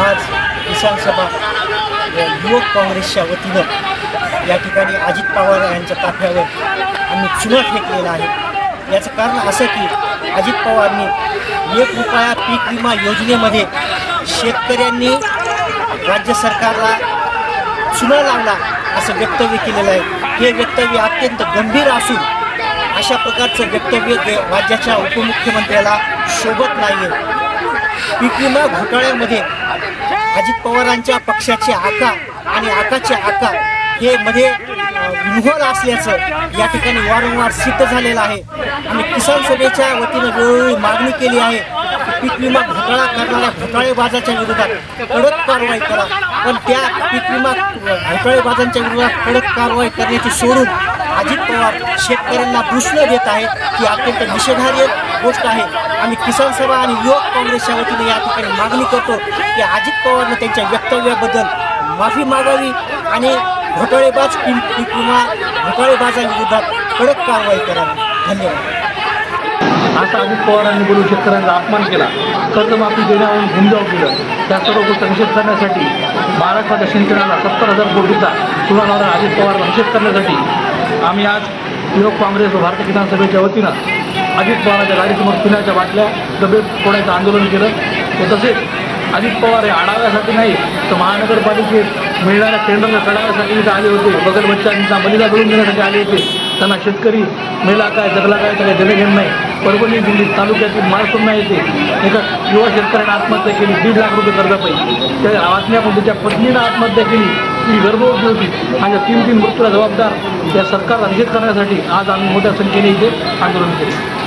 आज किसान सभा युवक काँग्रेसच्या वतीनं या ठिकाणी अजित पवार यांच्या ताफ्यावर आम्ही चुना फेकलेला आहे. याचं कारण असं की अजित पवारनी एक रुपया पीक विमा योजनेमध्ये शेतकऱ्यांनी राज्य सरकारला चुना लावला असं वक्तव्य केलेलं आहे. हे वक्तव्य अत्यंत गंभीर असून अशा प्रकारचं वक्तव्य राज्याच्या उपमुख्यमंत्र्याला शोभत नाही पीक विमा घोटाळ्यामध्ये अजित पवारांच्या पक्षाचे आका आणि आकाचे आका हे मध्ये इन्व्हॉल्व असल्याचं या ठिकाणी वारंवार सिद्ध झालेलं आहे. आणि किसान सभेच्या वतीनं वेळोवेळी मागणी केली आहे पीक विमा घोटाळा करणाऱ्या घोटाळेबाजाच्या विरोधात कडक कारवाई करा. पण त्या पीक विमा घोटाळेबाजांच्या विरोधात कडक कारवाई करण्याची सोडून अजित पवार शेतकऱ्यांना दुष्ण देत आहेत ही अत्यंत निषेधार्ह गोष्ट आहे. आम्ही किसान सभा आणि युवक काँग्रेसच्या वतीने या ठिकाणी मागणी करतो की अजित पवारनं त्यांच्या वक्तव्याबद्दल माफी मागावी आणि घोटाळेबाज किंवा घोटाळेबाजांविरोधात कडक कारवाई करावी. धन्यवाद. आता अजित पवारांनी बोलून शेतकऱ्यांचा अपमान केला. कर्जमाफी देण्यावरून घुमजाव केलं त्या सर्व गोष्टी निषेध करण्यासाठी महाराष्ट्राच्या शेतकऱ्याला सत्तर हजार कोटीचा सुनावणारा अजित पवारला निषेध करण्यासाठी. आम्ही आज युवक काँग्रेस व भारतीय किसान सभेच्या वतीनं अजित पवारांच्या गाडीसमोर पिण्याच्या बाटल्या डबे फोडायचं आंदोलन केलं व तसेच अजित पवार हे आढाव्यासाठी नाही तर महानगरपालिकेत मिळणाऱ्या टेंडरला चढाव्यासाठी इथं आले होते. बगल बच्चांचा बलिदा मिळून देण्यासाठी आले होते. त्यांना शेतकरी मेला काय जगला काय त्याला देणं घेणं नाही. परभणी दिल्लीत तालुक्यातील माळसुन्ना येते एका युवा शेतकऱ्याने आत्महत्या केली. दीड लाख रुपये कर्जापायी त्या बातम्यामध्ये त्याच्या पत्नीनं आत्महत्या केली. ती गर्भवती होती. आणि तीन तीन मृत्यूला जबाबदार या सरकारला निषेध करण्यासाठी आज आम्ही मोठ्या संख्येने इथे आंदोलन केले.